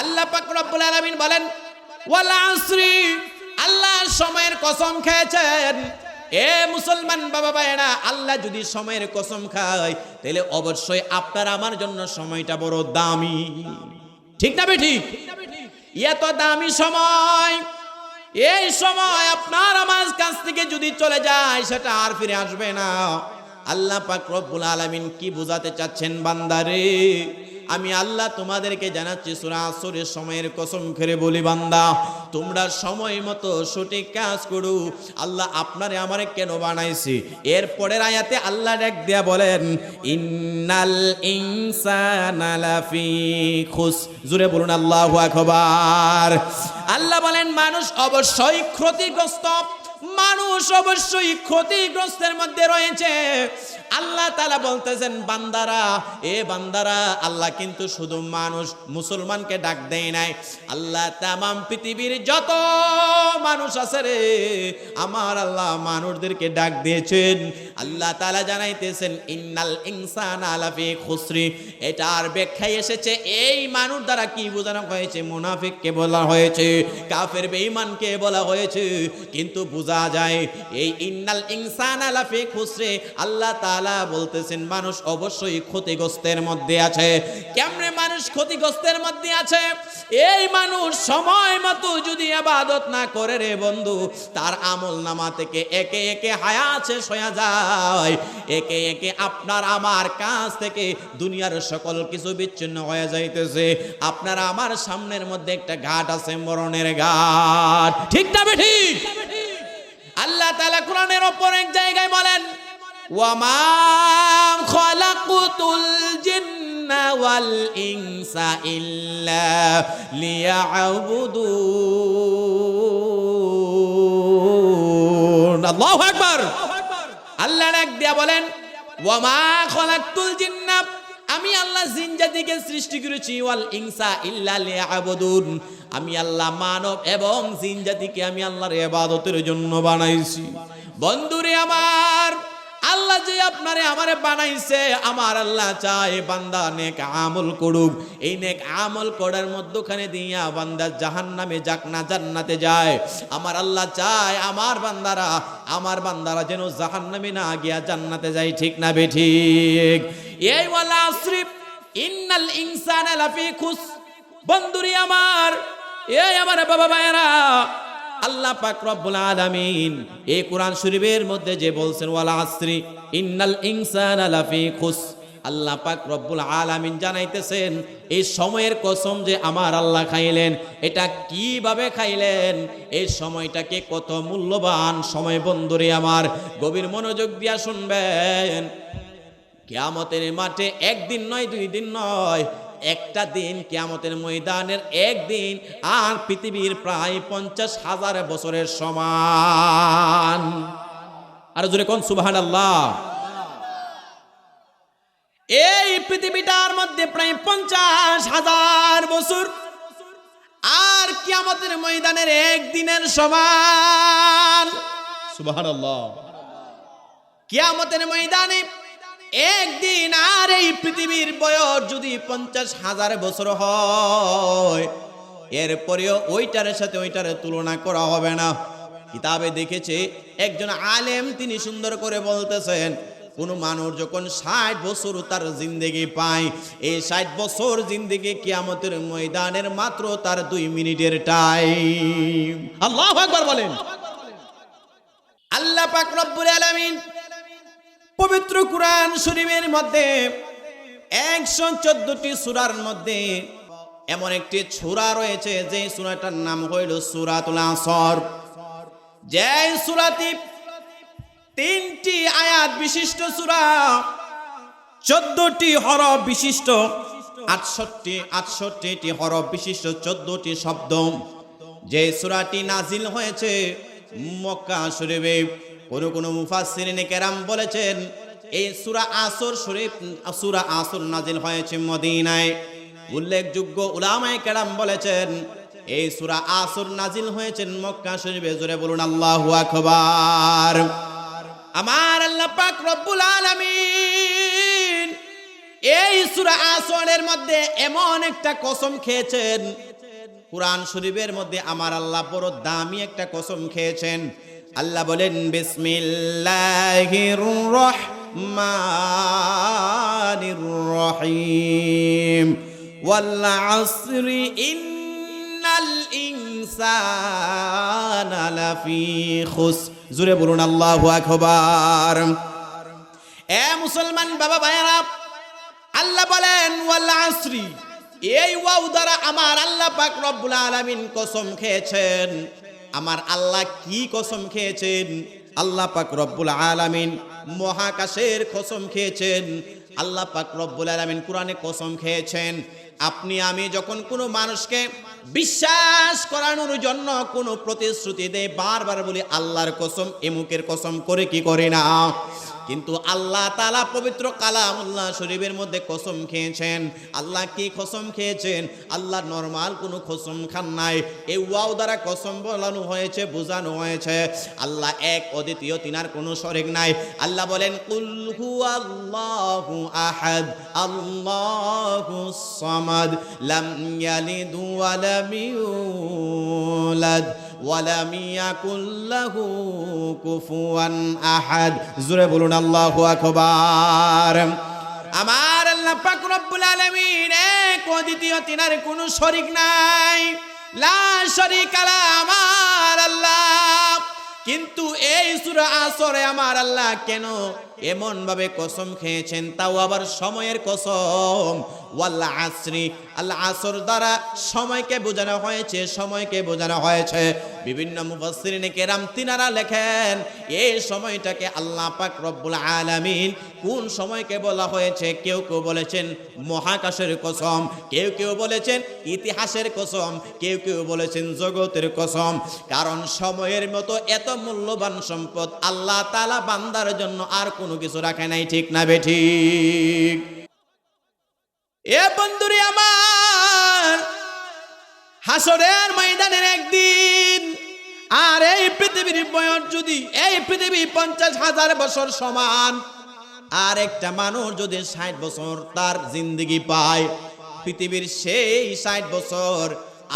আল্লাহ পাক রব্বুল আলামিন বলেন, ওয়াল আসরি, আল্লাহ সময়ের কসম খেয়েছেন। এ মুসলমান বাবা ভাইয়েরা, আল্লাহ যদি সময়ের কসম খায়, তাহলে অবশ্যই আপনার আমার জন্য সময়টা বড় দামি। ঠিক না বেঠিক এত দামি সময়, এই সময় আপনার আমার কাছ থেকে যদি চলে যায়, সেটা আর ফিরে আসবে না। আল্লাহ পাক রব্বুল আলামিন কি বোঝাতে চাচ্ছেন বান্দারে? আমি আল্লাহ তোমাদেরকে জানাচ্ছি, সূরা আসরের সময়ের কসম করে বলি, বান্দা, তোমরা সময় মতো সঠিক কাজ করো। আল্লাহ আপনারে আমারে কেন বানাইছি? এর পরের আয়াতে আল্লাহ ডাক দিয়া বলেন, ইন্নাল ইনসানা লাফি খুস। জুড়ে বলুন, আল্লাহু আকবার। আল্লাহ বলেন, মানুষ অবশ্যই ক্ষতিগ্রস্ত মানুষ অবশ্যই ক্ষতিগ্রস্তের মধ্যে রয়েছে। আল্লাহ তালা বলতেছেন, বান্দারা, এ বান্দারা, আল্লাহ কিন্তু শুধু মানুষ, মুসলমানকে ডাক দেয় নাই। আল্লাহ তামাম পৃথিবীর যত মানুষ আছে রে, আমার আল্লাহ মানুষদেরকে ডাক দিয়েছেন। আল্লাহ তালা জানাইতেছেন, ইন্নাল ইনসান আলাফি খুসরি। এটার ব্যাখ্যায় এসেছে, এই মানুষ দ্বারা কি বোঝানো হয়েছে? মুনাফিককে বলা হয়েছে, কাফের বেঈমানকে বলা হয়েছে। কিন্তু বোঝা যায়। এই ইন্নাল ইনসান আলাফি খুসরে। আল্লাহ তাআলা বলতেছেন, মানুষ অবশ্যই ক্ষতিগ্রস্তের মধ্যে আছে। কেমনে মানুষ ক্ষতিগ্রস্তের মধ্যে আছে? এই মানুষ সময় মতো যদি আবাদত না করে রে বন্ধু, তার আমল নামা থেকে একে একে হায়া শেষ হয়ে যায়। একে একে আপনার আমার কাছ থেকে দুনিয়ার সকল কিছু বিচ্ছিন্ন হয়ে যাইতেছে। আপনার আমার সামনের মধ্যে একটা ঘাট আছে, মরণের ঘাট। ঠিক না ঠিক? আল্লাহ তালা কোরআনের ওপর এক জায়গায় বলেন জিন্না ওয়াল ইল্লা আল্লাহ ডাক দিয়া বলেন, ওয়ামা খালাকতুল জিন্না আমি আল্লাহ জিন জাতিকে সৃষ্টি করেছি, ওয়াল ইনসা ইল্লা লিয়াবুদুন। আমি আল্লাহ মানব এবং জিন জাতিকে আমি আল্লাহর ইবাদতের জন্য বানাইছি। বন্ধুরে আমার আল্লাহ যে আপনারে আমারে বানাইছে, আমার আল্লাহ চায় বান্দা নেক আমল করুক। এই নেক আমল করার মধ্যখানে দিয়া বান্দা জাহান্নামে যাক না জান্নাতে যায়। আমার আল্লাহ চায় আমার বান্দারা আমার বান্দারা যেন জাহান্নামে না গিয়া জান্নাতে যায়, ঠিক না বে ঠিক? এই ওয়ালা আসরিফ, ইন্নাল ইনসানা লাফি খুস বন্ধুরি আমার, এই আমার বাবা ভাইয়েরা আল্লাহ পাক রব্বুল আলামিন এই কোরআন শরীফের মধ্যে যে বলছেন, ওয়ালা আসরি ইন্নাল ইনসানা লাফি খুস। আল্লাহ পাক রব্বুল আলামিন জানাইতেছেন, এই সময়ের কসম যে আমার আল্লাহ খাইলেন, এটা কীভাবে খাইলেন? এই সময়টাকে কত মূল্যবান সময় বন্ধুরে আমার, গভীর মনোযোগ দিয়া শুনবেন। কেয়ামতের মাঠে একদিন নয়, দুই দিন নয় একটা দিন কেয়ামতের ময়দানের একদিন আর পৃথিবীর প্রায় পঞ্চাশ হাজার বছরের সমান। আর জোরে কোন সুবাহান আল্লাহ এই পৃথিবীটার মধ্যে প্রায় পঞ্চাশ হাজার বছর আর কিয়ামতের ময়দানের একদিনের সমান। সুবাহান আল্লাহ কিয়ামতের ময়দানে একদিন আর এই পৃথিবীর বয়স যদি পঞ্চাশ হাজার বছর হয়, এরপরেও ওইটার সাথে ওইটার তুলনা করা হবে না। কিতাবে দেখেছে, একজন আলেম তিনি সুন্দর করে বলতেছেন, কোনো মানুষ যখন ষাট বছর তার জিন্দেগি পায়, এই ষাট বছর জিন্দেগি কিয়ামতের ময়দানের মাত্র তার দুই মিনিটের টাইম আল্লাহ একবার বলেন। আল্লাহ পাক রব্বুল আলামিন পবিত্র কোরআন শরীফের মধ্যে একশো চোদ্দটি সুরার মধ্যে এমন একটি সুরা রয়েছে যে সুরাটার নাম হইল সুরাতুল আসর। যে সুরাটি তিনটি আয়াত বিশিষ্ট সুরা, চোদ্দটি হরফ বিশিষ্ট, আটষট্টি, আটষট্টিটি হরফ বিশিষ্ট চোদ্দটি শব্দ। যে সুরাটি নাজিল হয়েছে মক্কা শরীফে। কোন কোন মুফাসসিরিনে কেরাম বলেছেন, এই সূরা আসর শরীফ, সূরা আসর নাজিল হয়েছে মদিনায়। উল্লেখযোগ্য উলামায়ে কেরাম বলেছেন, এই সূরা আসর নাজিল হয়েছে মক্কা শরীফে, জোরে বলুন আল্লাহু আকবার। আমার আল্লাহ পাক রব্বুল আলামিন এই সূরা আসরের মধ্যে এমন একটা কসম খেয়েছেন, কুরআন শরীফের মধ্যে আমার আল্লাহ বড় দামি একটা কসম খেয়েছেন। আল্লাহ বলেন, বিসমিল্লাহির বলুন, আল্লাহু আকবার। এ মুসলমান বাবা ভাইয়েরা, আল্লাহ বলেন ওয়াল এই ওয়াও দ্বারা আমার আল্লাহ পাক রব্বুল আলামিন কসম খেয়েছেন। আমার আল্লাহ কি কসম খেয়েছেন? আল্লাহ পাক রব্বুল আলামিন মহাকাশের কসম খেয়েছেন। আল্লাহ পাক রব্বুল আলামিন কোরআনে কসম খেয়েছেন। আপনি, আমি যখন কোনো মানুষকে বিশ্বাস করানোর জন্য কোনো প্রতিশ্রুতি দেয় বারবার বলি, আল্লাহর কসম, এমুকের কসম করে কি করে না? কিন্তু আল্লাহ তালা পবিত্র কালামুল্লাহ শরীফের মধ্যে কসম খেয়েছেন। আল্লাহ কি কসম খেয়েছেন? আল্লাহ নর্মাল কোনো কসম খান নাই। এই ওয়াও দ্বারা কসম বলানো হয়েছে, বোঝানো হয়েছে। আল্লাহ এক, অদ্বিতীয়, তিনার কোনো শরিক নাই। আল্লাহ বলেন কুলহু আল্লাহু আহাদ, আল্লাহু সামাদ, লাম ইয়ালিদ ওয়া লাম ইউলাদ। ওয়ালাম ইয়াকুল লাহু কুফুয়ান আহাদ। জোরে বলুন, আল্লাহু আকবার। আমার আল্লাহ পাক রব্বুল আলামিন এক অদ্বিতীয় তিনার কোনো শরীক নাই। লা শরীক আলা আমার আল্লাহ। কিন্তু এই সূরা আসরে আমার আল্লাহ কেন এমন ভাবে কসম খেয়েছেন, তাও আবার সময়ের কসম। ওয়াল্লা আসরি আল্লাহ আসর দ্বারা সময়কে বোঝানো হয়েছে, সময়কে বোঝানো হয়েছে। বিভিন্ন মুফাসসিরিনে কেরাম তিনারা লেখেন এই সময়টাকে আল্লাহ পাক রব্বুল আলামিন কোন সময়কে বলা হয়েছে? কেউ কেউ বলেছেন মহাকাশের কসম, কেউ কেউ বলেছেন ইতিহাসের কসম, কেউ কেউ বলেছেন জগতের কসম। কারণ সময়ের মতো এত মূল্যবান সম্পদ আল্লাহ তালা বান্দার জন্য আর কোনো কিছু রাখে নাই, ঠিক না বেঠিক এ বন্ধুরে আমার, হাসরের ময়দানের একদিন, আর এই পৃথিবীর বয়স যদি, এই পৃথিবী পঞ্চাশ হাজার বছর সমান, আর একটা মানুষ যদি ষাট বছর তার জিন্দগি পায়, পৃথিবীর সেই ষাট বছর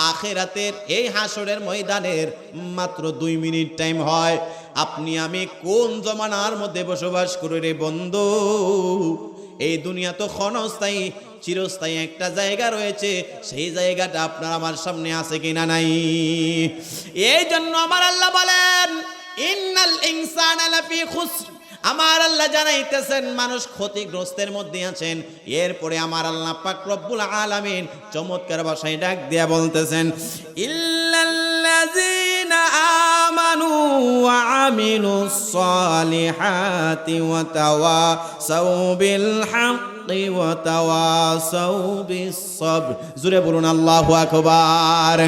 আখেরাতের এই হাসরের ময়দানের মাত্র দুই মিনিট টাইম হয়। আপনি আমি কোন জমানার মধ্যে বসবাস করে রে বন্ধু? এই দুনিয়া তো ক্ষণস্থায়ী, চিরস্থায়ী একটা জায়গা রয়েছে। সেই জায়গাটা আপনার আমার সামনে আছে কিনা নাই? এই জন্য আমার আল্লাহ বলেন, ইন্নাল ইনসান লাফি খুসর। আমার আল্লাহ জানাইতেছেন, মানুষ ক্ষতিগ্রস্তের মধ্যে আছেন। এরপরে আমার আল্লাহ পাক রব্বুল আলামিন চমৎকার ভাষায় ডাক দিয়া বলতেছেন, ইল্লাল্লাযীনা আমানু ওয়া আমিলুস সালিহাতি ওয়া তাওয়াসাউ বিল হাক্কি ওয়া তাওয়াসাউ বিস সাবর বলুন, আল্লাহু আকবার।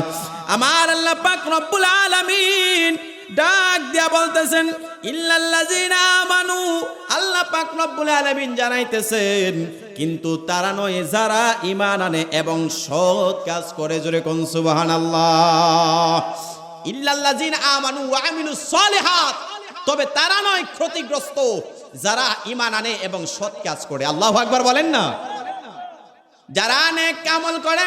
আমার আল্লাহ পাক রব্বুল আলামিন ডাক দিয়া বলতেছেন, ইল্লাল্লাযিনা আমানু। আল্লাহ পাক রব্বুল আলামিন জানাইতেছেন, কিন্তু তারা নয় যারা ঈমান আনে এবং সৎ কাজ করে। জোরে কোন সুবহানাল্লাহ। ইল্লাল্লাযিনা আমানু ওয়া আমিলুস সালিহাত। তবে তারা নয় ক্ষতিগ্রস্ত যারা ঈমান আনে এবং সৎ কাজ করে। আল্লাহু আকবার বলেন না? যারা নেক আমল করে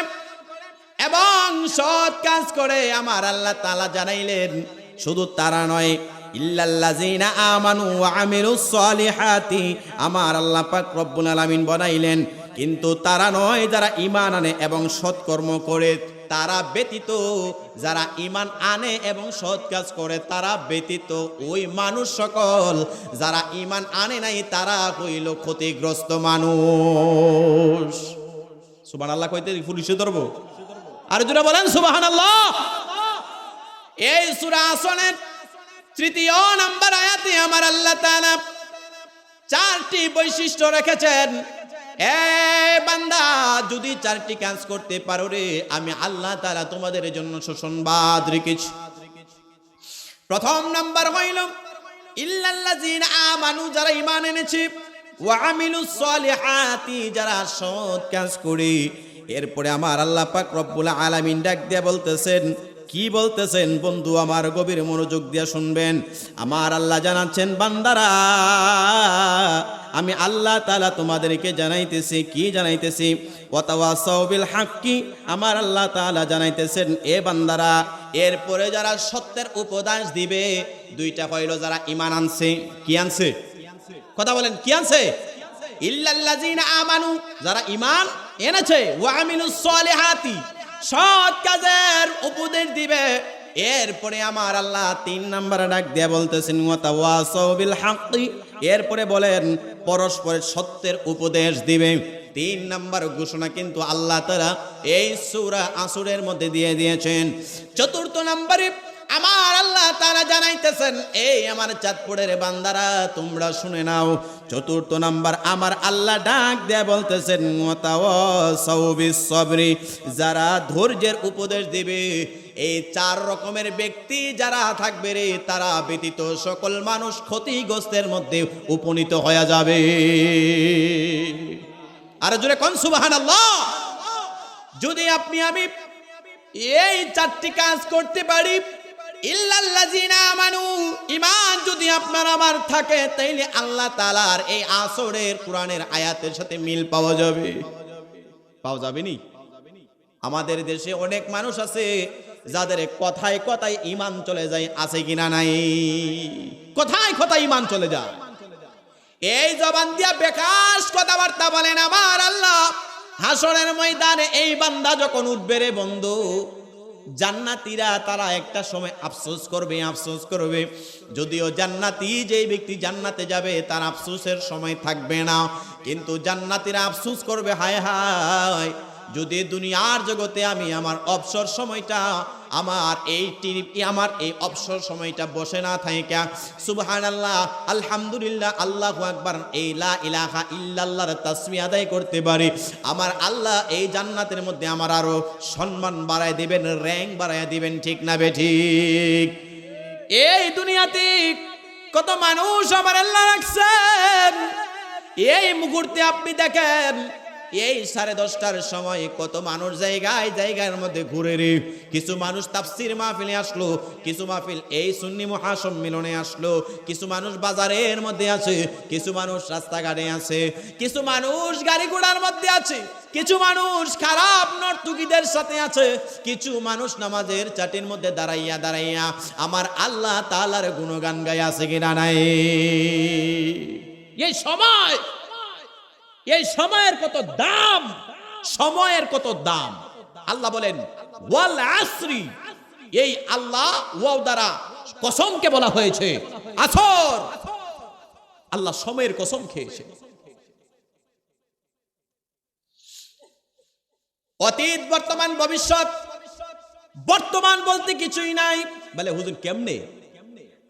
এবং সৎ কাজ করে, আমার আল্লাহ তাআলা জানাইলেন শুধু তারা নয়, ইল্লাল্লাযিনা আমানু ওয়া আমিলুস সালিহাতি, আমার আল্লাহ পাক রব্বুল আলামিন বনাইলেন। কিন্তু তারা নয় যারা ঈমান আনে এবং সৎকর্ম করে, তারা ব্যতীত যারা ঈমান আনে এবং সৎ কাজ করে, তারা ব্যতীত ওই মানুষ সকল যারা ঈমান আনে নাই, তারা হইল ক্ষতিগ্রস্ত মানুষ। সুবহানাল্লাহ কইতে পুলিশে ধরবো? আর যারা বলেন সুবহানাল্লাহ! এই সূরা আসনের তৃতীয় নাম্বার আয়াতে আমার আল্লাহ তাআলা চারটি বৈশিষ্ট্য রেখেছেন। এ বান্দা, যদি চারটি কাজ করতে পারো রে, আমি আল্লাহ তাআলা তোমাদের জন্য সুসংবাদ রেখেছি। প্রথম নাম্বার হইল, ইল্লাল্লাযিনা আমানু, যারা ঈমান এনেছে, ওয়া আমিলুস সালিহাতি, যারা সৎ কাজ করে। এরপরে আমার আল্লাহ পাক রব্বুল আলামিন ডাক দিয়ে বলতেছেন কি বলতেছেন বন্ধু? আমার গভীর মনোযোগ দিয়ে শুনবেন। আমার আল্লাহ জানাচ্ছেন, বান্দারা, আমি আল্লাহ তাআলা তোমাদেরকে জানাইতেছি। কি জানাইতেছি? ওয়াতাওয়াসাউ বিল হাক্কি আমার আল্লাহ তাআলা জানাইতেছেন, এ বান্দারা, এরপরে যারা সত্যের উপদেশ দিবে, দুইটা হইল যারা ইমান আনছে। কি আনছে? কথা বলেন, কি আনছে? ইল্লাল্লাযিনা আমানু, যারা ঈমান এনেছে, ওয়া আমিলুস সলিহাতি সৎ কাজের উপদেশ দিবে। এরপরে আমার আল্লাহ তিন নাম্বার ডাক দিয়ে বলতেছেন এরপরে বলেন, পরস্পরের সত্যের উপদেশ দিবে। তিন নাম্বার ঘোষণা কিন্তু আল্লাহ তারা এই সুরা আসুরের মধ্যে দিয়ে দিয়েছেন। চতুর্থ নাম্বারে আমার আল্লাহ তারা জানাইতেছেন, এই আমার চাঁদপুরের বান্দারা, তোমরা শুনে নাও। চতুর্থ নাম্বার, আমার আল্লাহ ডাক দেয়া বলতেছেন যারা ধৈর্যের উপদেশ দিবে। এই চার রকমের ব্যক্তি যারা থাকবে রে, তারা ব্যতীত সকল মানুষ ক্ষতিগ্রস্তের মধ্যে উপনীত হয়ে যাবে। আর জোরে কন সুবাহান আল্লাহ যদি আপনি আমি এই চারটি কাজ করতে পারি ঈমান যদি আপনার আমার থাকে, তাইলে আল্লাহ তাআলার এই আসরের, কোরআনের আয়াতের সাথে মিল পাওয়া যাবে। পাওয়া যাবে নি? আমাদের দেশে অনেক মানুষ আছে, যাদের কথায় কথায় ইমান চলে যায়, আছে কিনা নাই? কথায় কথায় ইমান চলে যায়। এই জবান দিয়া বেকাশ কথাবার্তা বলেন আমার আল্লাহ। হাসরের ময়দানে এই বান্দা যখন উঠবে রে বন্ধু জান্নাতীরা তারা একটা সময় আফসোস করবে আফসোস করবে। যদিও জান্নাতি যেই ব্যক্তি জান্নাতে যাবে, তার আফসোসের সময় থাকবে না। কিন্তু জান্নাতিরা আফসোস করবে, হায় হায়। যদি দুনিয়ার জগতে আমি আমার অবসর সময়টা, আমার এই আমার এই অবসর সময়টা বসে না থাকে। সুবহান আল্লাহ আলহামদুলিল্লাহ, আল্লাহ আকবার, এই লা ইলাহা ইল্লাল্লাহর তাসমি আদায় করতে পারি। আমার আল্লাহ এই জান্নাতের মধ্যে আমার আরও সম্মান বাড়ায় দিবেন র্যাঙ্ক বাড়ায় দিবেন, ঠিক না বে ঠিক? এই দুনিয়াতে কত মানুষ আমার আল্লাহ রাখছেন। এই মুহূর্তে আপনি দেখেন এই সাড়ে দশটার সময় কত মানুষ জায়গায় জায়গার মধ্যে ঘুরে রে। কিছু মানুষ তাফসির মাহফিলে আসলো, কিছু মাহফিল এই সুন্নি মহাসম্মিলনে আসলো, কিছু মানুষ বাজারের মধ্যে আছে, কিছু মানুষ রাস্তাঘাটে আছে, কিছু মানুষ গাড়ি ঘোড়ার মধ্যে আছে, কিছু মানুষ খারাপ নর্তুকিদের সাথে আছে, কিছু মানুষ নামাজের চাটির মধ্যে দাঁড়াইয়া দাঁড়াইয়া আমার আল্লাহ তালার গুণগান গায়ে আছে কিনা নাই? এই সময় এই সময়ের কত দাম? সময়ের কত দাম? আল্লাহ বলেন, ওয়াল আসরি। এই আল্লাহ ওয়াও দ্বারা কসমকে বলা হয়েছে, আসর। আল্লাহ সময়ের কসম খেয়েছে। অতীত, বর্তমান, ভবিষ্যৎ, বর্তমান বলতে কিছুই নাই। বলে, হুজুর, কেমনে?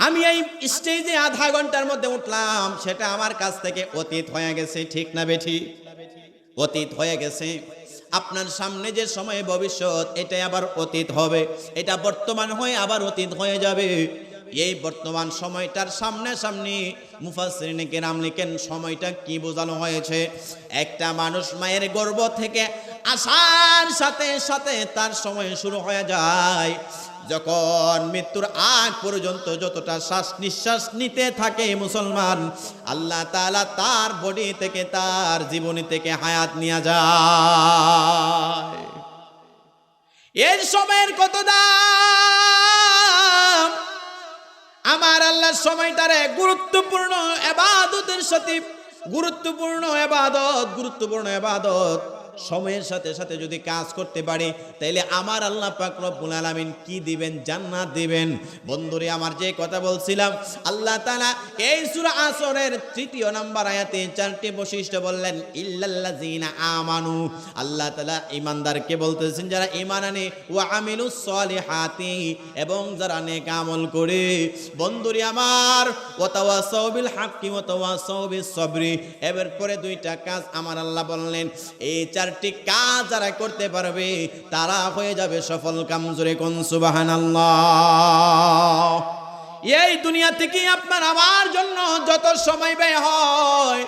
আমি এই স্টেজে আধা ঘণ্টার মধ্যে উঠলাম, সেটা আমার কাছ থেকে অতীত হয়ে গেছে, ঠিক না বেঠি? অতীত হয়ে গেছে। আপনার সামনে যে সময় ভবিষ্যৎ এটা আবার অতীত হবে। এটা বর্তমান হয়ে আবার অতীত হয়ে যাবে। এই বর্তমান সময়টার সামনে সামনে মুফাসরিনে কেরাম লিখেন, সময়টা কি বোঝানো হয়েছে? একটা মানুষ মায়ের গর্ভ থেকে আসার সাথে সাথে তার সময় শুরু হয়ে যায়। যখন মৃত্যুর আগ পর্যন্ত যতটা শ্বাস নিঃশ্বাস নিতে থাকে মুসলমান, আল্লাহ তাআলা তার বডি থেকে তার জীবনী থেকে হায়াত নিয়ে যায়। এর সময়ের কত দাম? আমার আল্লাহর সময়টারে গুরুত্বপূর্ণ এবাদতের সাথে গুরুত্বপূর্ণ এবাদত গুরুত্বপূর্ণ এবাদত। সময়ের সাথে সাথে যদি কাজ করতে পারি, তাইলে আমার আল্লাহ পাক রব্বুল আলামিন কি দিবেন? জান্নাত দিবেন। বন্ধুরে, আমার যে কথা বলছিলাম, আল্লাহ তাআলা এই সূরা আসরের তৃতীয় নাম্বার আয়াতে চারটি বৈশিষ্ট্য বললেন, ইল্লাল্লাযিনা আমানু। আল্লাহ তাআলা ঈমানদারকে বলতেছেন, যারা ঈমান আনে, ওয়া আমিলুস সলিহাতি, এবং যারা নেক আমল করে। বন্ধুরে, আমার ওয়াতাওয়াসাউ বিল হাক্কি ওয়াতাওয়াসাউ বিস সবরি। এবার পরে দুইটা কাজ আমার আল্লাহ বললেন, এই চারটি কাজ যারা করতে পারবে, তারা হয়ে যাবে সফল কাম জোরে কোন সুবহানাল্লাহ। এই দুনিয়া থেকে আপনার আমার জন্য যত সময় ব্যয় হয়,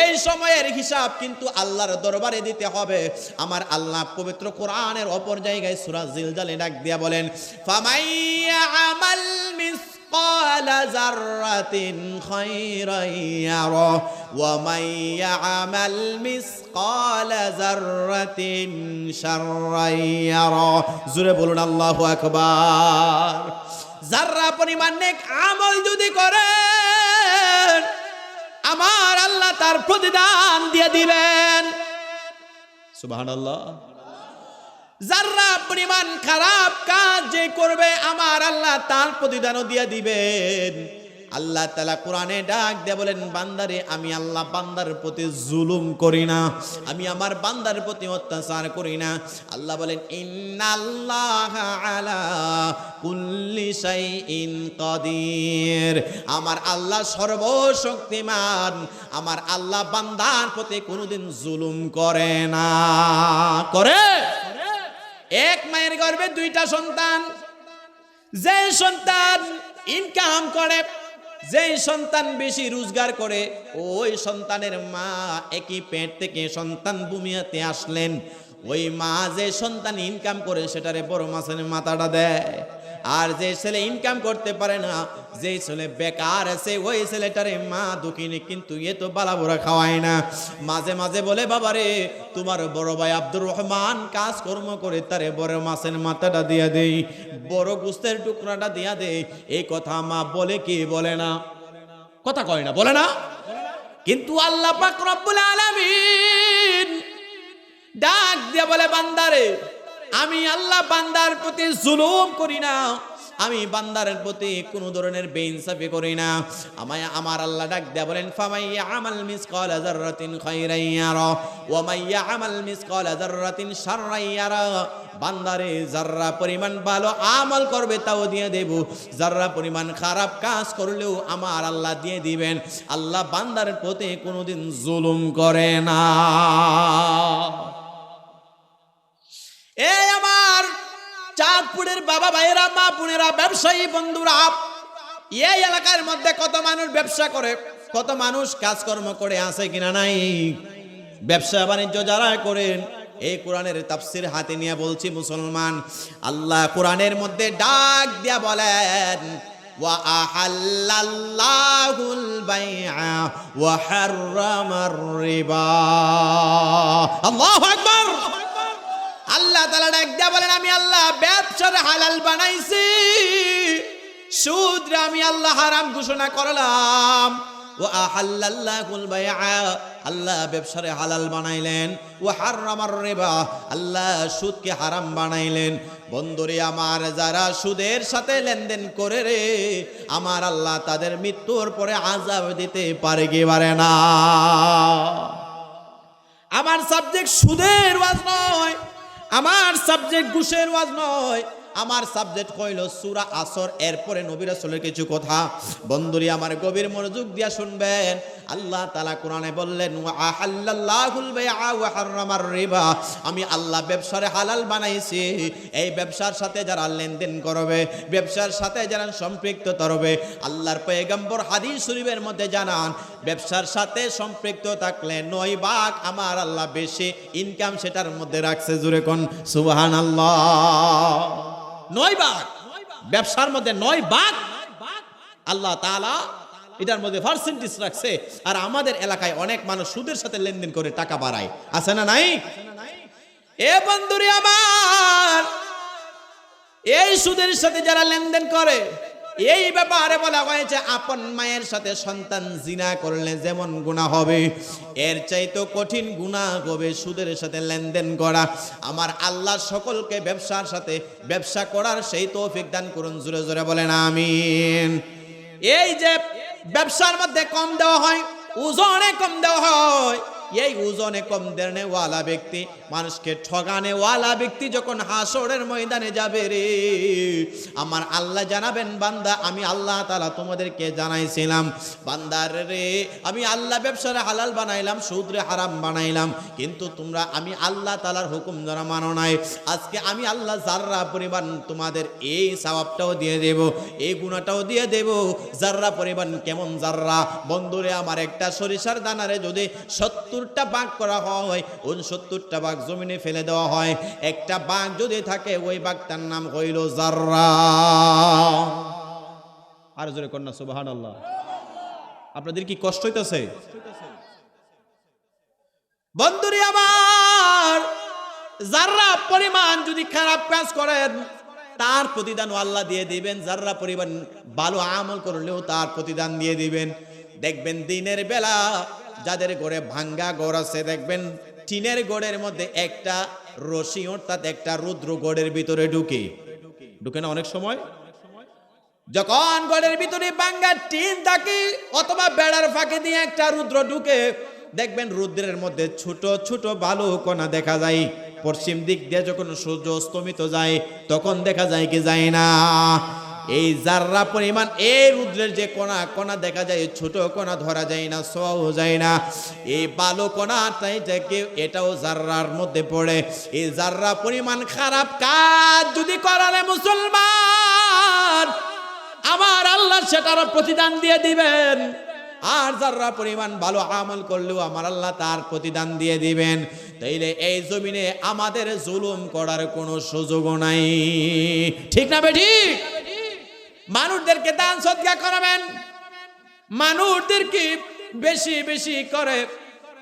এই সময়ের হিসাব কিন্তু আল্লাহর দরবারে দিতে হবে। আমার আল্লাহ পবিত্র কোরআনের অপর জায়গায় সূরা জিলজালে ডাক দিয়া বলেন, ফামাইয়া আমাল মিসকাল যাররাতিন খায়রান ইয়ারা ওয়া মাইয়া আমাল মিসকাল যাররাতিন শাররান ইয়ারা জোরে বলুন আল্লাহু আকবার যাররা পরিমাণ নেক আমল যদি করেন আমার আল্লাহ তার প্রতিদান দিয়ে দিবেন সুবহানাল্লাহ যারা পরিমাণ খারাপ কাজ যে করবে, আমার আল্লাহ তার প্রতিদানও দিয়ে দিবেন। আল্লাহ তালা কোরআনে ডাক দিয়ে বলেন, বান্দারে, আমি আল্লাহ বান্দার প্রতি জুলুম করি না। আমি আমার বান্দার প্রতি অত্যাচার করি না। আল্লাহ বলেন আমার আল্লাহ সর্বশক্তিমান। আমার আল্লাহ বান্দার প্রতি কোনোদিন জুলুম করে না। করে? এক মায়ের গর্ভে দুইটা সন্তান। যে সন্তান ইনকাম করে, যেই সন্তান বেশি রোজগার করে, ওই সন্তানের মা একই পেট থেকে সন্তান ভূমিয়াতে আসলেন। ওই মা যে সন্তান ইনকাম করে, সেটারে বড় মাছের মাথাটা দেয়। আর যে ছেলে ইনকাম করতে পারে না, যে ছেলে বেকার আছে, ওই ছেলেটারে মা দুঃখিনী কিন্তু এ তো বালাবোরা খাওয়ায় না। মাঝে মাঝে বলে, বাবারে, তোমার বড় ভাই আব্দুর রহমান কাজকর্ম করে তারে বড় মাছের মাথাটা দিয়া দেই, বড় গুস্তের টুকরাটা দিয়া দেই। এই কথা মা বলে কি? বলে না। কথা কয় না, বলে না। কিন্তু আল্লাহ পাক রব্বুল আলামিন ডাক দিয়ে বলে, বান্দারে আমি আল্লাহ বান্দার প্রতি জুলুম করি না। আমি বান্দারের প্রতি কোনো ধরনের বেইনসাফি করি না। আমায়, আমার আল্লাহ ডাক দেয়া বলেন ফামাইয়া আমাল মিসকাল যাররাতিন খাইরান ইয়ারা, ওয়া মাইয়া আমাল মিসকাল যাররাতিন শাররান ইয়ারা। বান্দারে, যাররা পরিমাণ ভালো আমল করবে তাও দিয়ে দেব। যাররা পরিমাণ খারাপ কাজ করলেও আমার আল্লাহ দিয়ে দিবেন। আল্লাহ বান্দার প্রতি কোনোদিন জুলুম করে না। এই আমার চাঁদপুরের বাবা ভাইয়েরা মা বোনেরা ব্যবসায়ী বন্ধুরা এই এলাকার মধ্যে কত মানুষ ব্যবসা করে কত মানুষ কাজকর্ম করে আছে কিনা নাই ব্যবসা বাণিজ্য যারা করেন এই কোরআনের তাফসির হাতে নিয়ে বলছি মুসলমান আল্লাহ কোরআনের মধ্যে ডাক দিয়া বলেন وأحل الله البيع وحرم الربا الله أكبر আল্লাহ তালা ডাক দিয়া বলেন, আমি আল্লাহ ব্যবসার হালাল বানাইছি। সুদ আমি আল্লাহ হারাম ঘোষণা করলাম। আমার, যারা সুদের সাথে লেনদেন করে রে, আমার আল্লাহ তাদের মৃত্যুর পরে আজাব দিতে পারে কি পারে না। আমার সাবজেক্ট সুদের নয়। আমার সাবজেক্ট ঘুষের ওয়াজ নয়। আমার সাবজেক্ট হইল সুরা আসর, এরপরে নবীর রাসূলের কিছু কথা। বন্ধুরি, আমার গভীর মনোযোগ দিয়া শুনবেন। আল্লাহ তালা কোরআনে বললেন রিবা। আমি আল্লাহ ব্যবসারে হালাল বানাইছি। এই ব্যবসার সাথে যারা লেনদেন করবে, ব্যবসার সাথে যারা সম্পৃক্ত করবে, আল্লাহর পয়গম্বর হাদিস শরীফের মধ্যে জানান, ব্যবসার সাথে সম্পৃক্ত থাকলে নয় ভাগ আমার আল্লাহ বেশি ইনকাম সেটার মধ্যে রাখছে। জুড়ে কোন? সুবহানাল্লাহ। নয় বাঘ। ব্যবসার মধ্যে নয় বাঘ। আল্লাহ তালা এটার মধ্যে পার্সেন্টেজ রাখছে। আর আমাদের এলাকায় অনেক মানুষ সুদের সাথে লেনদেন করে টাকা বাড়ায়। আছে না নাই? এ বন্ধুরে আমার, এই সুদের সাথে যারা লেনদেন করে এই ব্যাপারে বলা হয়েছে, আপন মায়ের সাথে সন্তান জিনা করলে যেমন গুণা হবে, এর চাইতো কঠিন গুণা হবে সুদের সাথে লেনদেন করা। আমার আল্লাহ সকলকে ব্যবসার সাথে ব্যবসা করার সেই তৌফিক দান করুন, জোরে জোরে বলেন, আমিন। এই যে ব্যবসার মধ্যে কম দেওয়া হয়, ওজনে কম দেওয়া হয় এই ওজনে কম দেনেওয়ালা ব্যক্তি, মানুষকে ঠগানেওয়ালা ব্যক্তি যখন হাসরের ময়দানে যাবে রে। আমার আল্লাহ জানাবেন, বান্দা, আমি আল্লাহ তালা তোমাদেরকে জানাইছিলাম বান্দার রে, আমি আল্লাহ ব্যবসারে হালাল বানাইলাম, সুদরে হারাম বানাইলাম, কিন্তু তোমরা আমি আল্লাহ তালার হুকুম যারা মানো নাই, আজকে আমি আল্লাহ জাররা পরিমাণ তোমাদের এই সওয়াবটাও দিয়ে দেব, এই গুণাটাও দিয়ে দেব জাররা পরিমাণ কেমন জাররা বন্ধুরে, আমার একটা সরিষার দানারে যদি সত্তরটা বাঘ করা হয় উনসত্তরটা বাঘ জমিনে ফেলে দেওয়া হয়। একটা বাঘ যদি থাকে, ওই বাঘটার নাম হইল জাররা। আর জোরে কন্যা সুবাহান আল্লাহ আপনাদের কি কষ্ট হইতেছে? বন্ধুরি আমার যারা পরিমাণ যদি খারাপ কাজ করেন, তার প্রতিদান আল্লাহ দিয়ে দিবেন। যারা পরিমাণ ভালো আমল করলেও তার প্রতিদান দিয়ে দিবেন। দেখবেন দিনের বেলা যাদের ঘরে ভাঙ্গা গড় আছে, দেখবেন টিনের গড়ের মধ্যে একটা রশি অর্থাৎ একটা রুদ্র গড়ের ভিতরে ঢুকে। ঢুকে না অনেক সময়? যখন গড়ের ভিতরে ভাঙ্গা টিন থাকে, অথবা বেড়ার ফাঁকে দিয়ে একটা রুদ্র ঢুকে, দেখবেন রুদ্রের মধ্যে ছোট ছোট বালু কণা দেখা যায়। পশ্চিম দিক দিয়ে যখন সূর্য অস্তমিত যায়, তখন দেখা যায় কি যায় না। এই জাররা পরিমাণ, এই রুদ্রের যে কণা কণা দেখা যায় ছোট কণা ধরা যায় না সোয়াও যায় না। এই বালু কণাটাই থেকে এটাও জাররার মধ্যে পড়ে। এই জাররা পরিমাণ খারাপ কাজ যদি করালে মুসলমান, আমার আল্লাহ সেটারও প্রতিদান দিয়ে দিবেন। আর যারা পরিমাণ ভালো আমল করলেও আমার আল্লাহ তার প্রতিদান দিয়ে দিবেন। তাইলে এই জমিনে আমাদের জুলুম করার কোনো সুযোগও নাই। ঠিক না বেঠি মানুষদেরকে দান সদ্গা করাবেন। মানুষদেরকে বেশি বেশি করে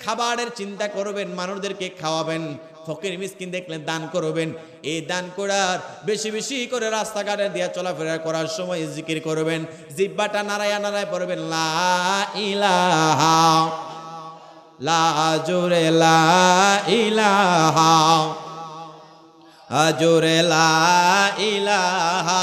খাবারের চিন্তা করবেন, মানুষদেরকে খাওয়াবেন, ফকির মিসকিন দেখলে দান করবেন। এই দান করার, বেশি বেশি করে রাস্তাঘাটে দিয়া চলাফেরা করার সময় জিকির করবেন। জিব্বাটা নারায়া নারায় পড়বেন, লা ইলাহা, লা জোরে লা ইলাহা আজোরে লা ইলাহা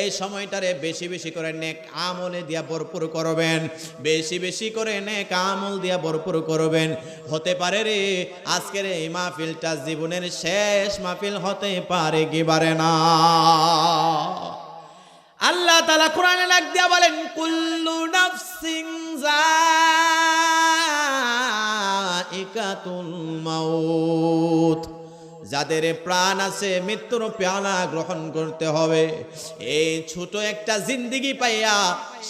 এই সময়টারে বেশি বেশি করে নেক আমলে দিয়া ভরপুর করবেন। বেশি বেশি করে নেক আমল দিয়া ভরপুর করবেন। হতে পারে রে, আজকের এই মাহফিলটা জীবনের শেষ মাহফিল হতে পারে কি পারে না। আল্লাহ তালা কোরআনে লাগ দিয়া বলেন, কুল্লু নাফসিং জাইকাতুল মাউত। যাদের প্রাণ আছে, মৃত্যুর পেয়ালা গ্রহণ করতে হবে। এই ছোট একটা জিন্দিগি পাইয়া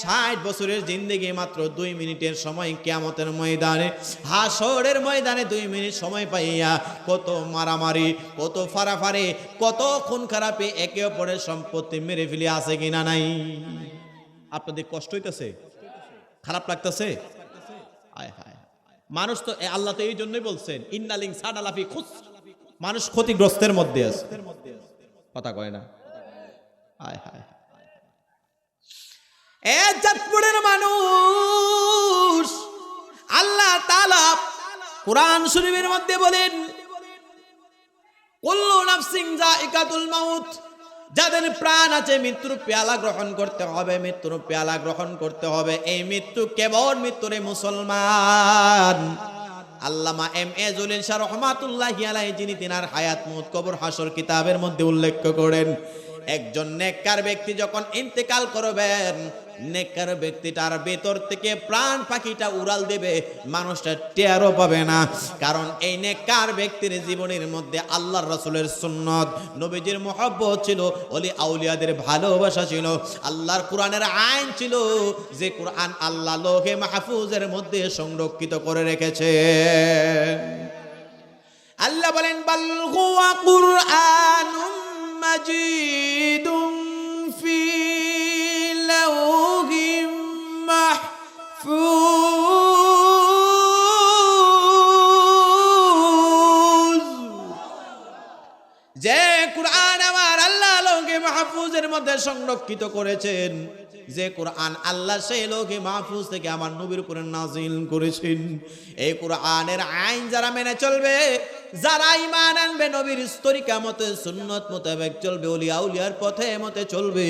ষাট বছরের জিন্দিগি মাত্র দুই মিনিটের সময় কেয়ামতের ময়দানে হাসরের ময়দানে দুই মিনিট সময় পাইয়া কত মারামারি, কত ফারাফারি, কত খুন খারাপে একে অপরের সম্পত্তি মেরে ফেলে আছে কিনা নাই? আপনাদের কষ্ট হইতেছে? খারাপ লাগতেছে? হায় মানুষ তো আল্লাহ তো এই জন্যই বলছেন ইন্নালিং সাডালাফি খুস মানুষ ক্ষতিগ্রস্তের মধ্যে আছে। কথা কয় না? আয় হায় এ চাঁদপুরের মানুষ, আল্লাহ তাআলা কোরআন শরীফের মধ্যে বলেন, কুল্লু নাফসিং জাইকাতুল মাউত, যাদের প্রাণ আছে, মৃত্যুর পেয়ালা গ্রহণ করতে হবে, মৃত্যুর পেয়ালা গ্রহণ করতে হবে। এই মৃত্যু কেবল মৃত্যুরে মুসলমান। আল্লামা এম এ জলিল শাহ রহমাতুল্লাহ আলাই যিনি তিনার হায়াত মুদ কবর হাসর কিতাবের মধ্যে উল্লেখ করেন, একজন নেককার ব্যক্তি যখন ইন্তেকাল করবেন নেককার ব্যক্তিটার ভেতর থেকে প্রাণ পাখিটা উড়াল দেবে, মানুষটা টেরও পাবে না। কারণ এই নেককার ব্যক্তির জীবনের মধ্যে আল্লাহর রাসূলের সুন্নত, নবীজির মহব্বত ছিল অলি আউলিয়াদের ভালোবাসা ছিল, আল্লাহর কোরআনের আইন ছিল যে কোরআন আল্লাহ লোহে মাহফুজের মধ্যে সংরক্ষিত করে রেখেছে। আল্লাহ বলেন, বাল হুয়া কুরআনুম মাজিদুম ফি মধ্যে সংরক্ষিত করেছেন। যে কোরআন আল্লাহ সেই লোকে মাহফুজ থেকে আমার নবীর উপরে নাজিল করেছেন। এই কোরআনের আইন যারা মেনে চলবে, যারা ইমান আনবে, নবীর তরিকা মতে সুন্নত মোতাবেক চলবে ওলিয়া উলিয়ার পথে মতে চলবে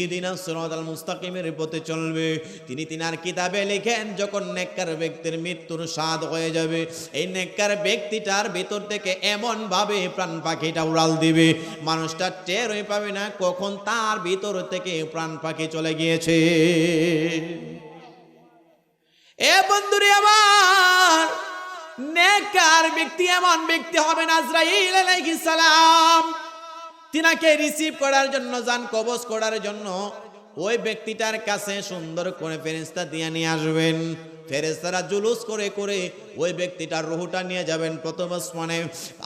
ইদিনা সিরাত মুস্তাকিমের পথে চলবে। তিনি তিনার কিতাবে লিখেন, যখন নেককার ব্যক্তির মৃত্যুর স্বাদ হয়ে যাবে, এই নেককার ব্যক্তিটার ভিতর থেকে এমন ভাবে প্রাণ পাখিটা উড়াল দিবে। মানুষটা টেরই পাবে না কখন তার ভিতর থেকে প্রাণ পাখি চলে গিয়েছে। এ বন্ধুরে আমার নেকার ব্যক্তি, এমন ব্যক্তি হবে নাজরাইল আলাইহিস সালাম। তিনাকে রিসিভ করার জন্য, যান কবজ করার জন্য, ওই ব্যক্তিটার কাছে সুন্দর করে ফেরিস্তা দিয়ে নিয়ে আসবেন। ফেরেস্তারা জুলুস করে করে ওই ব্যক্তিটার রুহুটা নিয়ে যাবেন প্রথম আসমানে।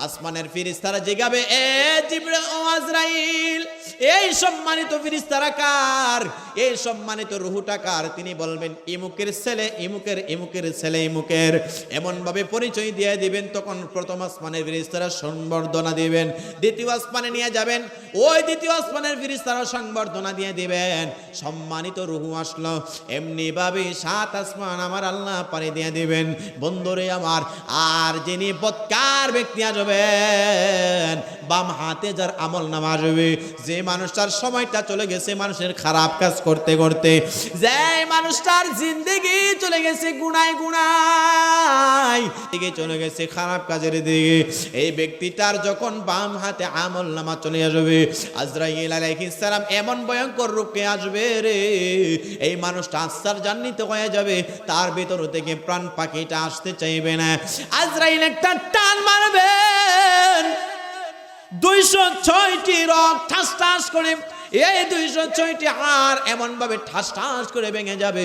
আসমানের ফিরিস্তারা জিগাবে, এ জিবরা ও আজরাইল, এই সম্মানিত ফিরিস্তারা কার? এই সম্মানিত রুহুটা কার? তিনি বলবেন, ইমুকের ছেলে, ইমুকের ইমুকের ছেলে, ইমুকের। এমন ভাবে পরিচয় দিয়ে দিবেন, তখন প্রথম আসমানের ফিরিস্তারা সংবর্ধনা দিবেন। দ্বিতীয় আসমানে নিয়ে যাবেন, ওই দ্বিতীয় আসমানের ফিরিস্তারা সংবর্ধনা দিয়ে দিবেন। সম্মানিত রুহু আসলো এমনি ভাবে সাত আসমান আমার আল্লাহ পানি দিয়ে দিবেন। বন্ধুরে আমার, আর যিনি বৎকার ব্যক্তি আসবেন, বাম হাতে যার আমল নামা আসবে, যে মানুষটার সময়টা চলে গেছে, মানুষের খারাপ কাজ করতে করতে যে মানুষটার জিন্দেগি চলে গেছে গুনায় গুনায়, দিকে চলে গেছে খারাপ কাজের দিকে, এই ব্যক্তিটার যখন বাম হাতে আমল নামা চলে আসবে, আজরাইল আলাইহিস সালাম এমন ভয়ঙ্কর রূপে আসবে রে, এই মানুষটা আস্তার জান্নিত হয়ে যাবে, তার ভিতর থেকে প্রাণ পাখিটা আসতে চাইবে না। আজরাইল একটা টান মারবেন। দুইশো ছয়টি রক ঠাস ঠাস করে এই দুইশো ছয়টি হার এমন ভাবে ঠাস ঠাস করে ভেঙে যাবে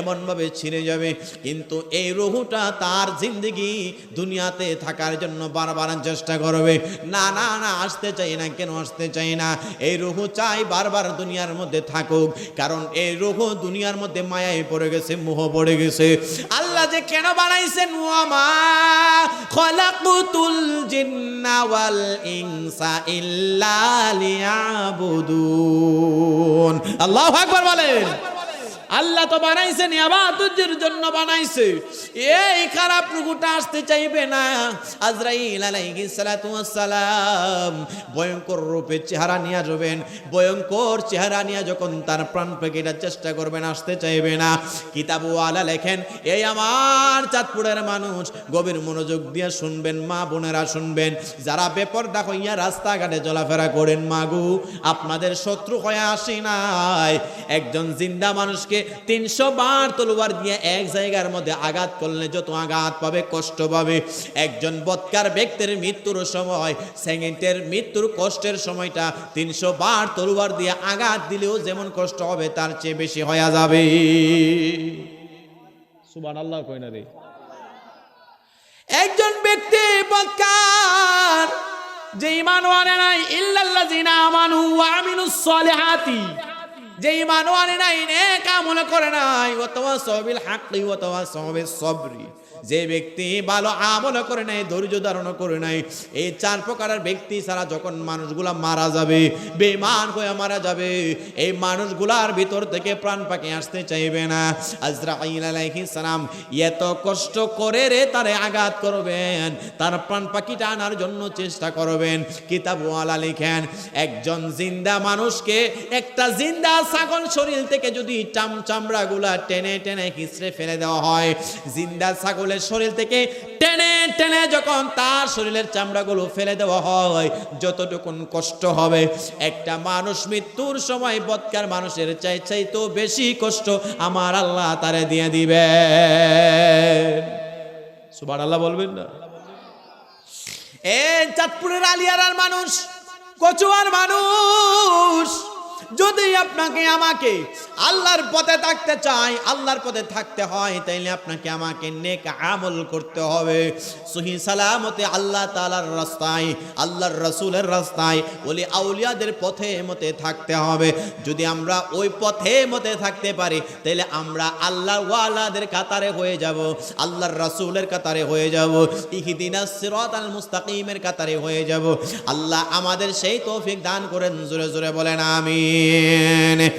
এমন ভাবে ছিঁড়ে যাবে। কিন্তু এই রহুটা তার জিন্দগি দুনিয়াতে থাকার জন্য বারবার চেষ্টা করবে। না না না, আসতে চাই না, কেন আসতে চাই না? এই রহু চাই বারবার দুনিয়ার মধ্যে থাকুক, কারণ এই রহু দুনিয়ার মধ্যে মায়ায় পড়ে গেছে, মোহ পড়ে গেছে। আল্লাহ যে কেন বানাইছেন? ওয়ামা খলাকুতুল জিন্না ওয়াল ইল্লা লিয়াবুদুন। আল্লাহু বলেন। আল্লাহ তো বানাইছেন আবাদতের জন্য বানাইছে। এই খারাপ রুগুটা আসতে চাইবে না। আজরাইল আলাইহিস সালাতু ওয়াসসালাম ভয়ঙ্কর রূপে চেহারা নিয়ে যাবেন। ভয়ঙ্কর চেহারা নিয়ে যখন তার প্রাণ পেকিটার চেষ্টা করবেন, আসতে চাইবে না। কিতাবু আলা লেখেন, এই আমার চাঁদপুরের মানুষ, গভীর মনোযোগ দিয়ে শুনবেন, মা বোনেরা শুনবেন। যারা বেপরদা হইয়া রাস্তাঘাটে চলাফেরা করেন মাগু আপনাদের শত্রু হয়ে আসি নাই। একজন জিন্দা মানুষকে তিনশো বার তলোয়ার দিয়ে এক জায়গার মধ্যে আঘাত করলে যত আঘাত পাবে কষ্ট পাবে। একজন বৎকার ব্যক্তির মৃত্যুর সময় সেকেন্ডের মৃত্যুর কষ্টের সময়টা তিনশো বার তলোয়ার দিয়ে আঘাত দিলেও যেমন কষ্ট হবে তার চেয়ে বেশি হয়ে যাবে। সুবান আল্লাহ কই রে। একজন ব্যক্তি বৎকার যে ইমান আনে নাই ইল্লাল্লাযিনা আমানু ওয়া আমিলুস সলিহাতি। যে ইমান আনে নাই নে কামনা করে নাই। ওয়া তাওয়াসাউ বিল হাক্কি ওয়া তাওয়াসাউ বিস সবরি। যে ব্যক্তি ভালো আমল করে নাই, ধৈর্য ধারণ করে নাই, এই চার প্রকারের ব্যক্তি ছাড়া যখন মানুষগুলা মারা যাবে বেমান হয়ে মারা যাবে, এই মানুষগুলার ভিতর থেকে প্রাণ পাখি আসতে চাইবে না। সালাম এত কষ্ট করে রে তারে আঘাত করবেন, তার প্রাণ পাখিটা আনার জন্য চেষ্টা করবেন। কিতাব ওয়ালা লিখেন, একজন জিন্দা মানুষকে একটা জিন্দা ছাগল শরীর থেকে যদি চাম চামড়াগুলা টেনে টেনে হিসড়ে ফেলে দেওয়া হয়, জিন্দা ছাগলের শরীর থেকে টেনে টেনে যখন তার শরীরের চামড়াগুলো ফেলে দেওয়া হয়, যতটুকুন কষ্ট হবে। একটা মানুষ মৃত্যুর সময় বৎকার মানুষের চাই চাই তো বেশি কষ্ট আমার আল্লাহ তারে দিয়ে দিবে। সুবার আল্লাহ বলবেন না? এ চাঁদপুরের আলিয়ারার মানুষ, কচুয়ার মানুষ যদি আপনাকে আমাকে আল্লাহর পথে থাকতে চাই আল্লাহর পথে থাকতে হয়, তাইলে আপনাকে আমাকে নেক আমল করতে হবে। সহি সালামতে আল্লাহ তাআলার রাস্তায়, আল্লাহর রাসূলের রাস্তায়, ওলি আউলিয়াদের পথে মতে থাকতে হবে। যদি আমরা ওই পথে মতে থাকতে পারি তাহলে আমরা আল্লাহর ওয়ালাদের কাতারে হয়ে যাব, আল্লাহর রাসূলের কাতারে হয়ে যাব ইহদিনাস সিরাতাল মুস্তাকিমের কাতারে হয়ে যাব। আল্লাহ আমাদের সেই তৌফিক দান করেন, জোরে জোরে বলেন, আমিন। আলামিন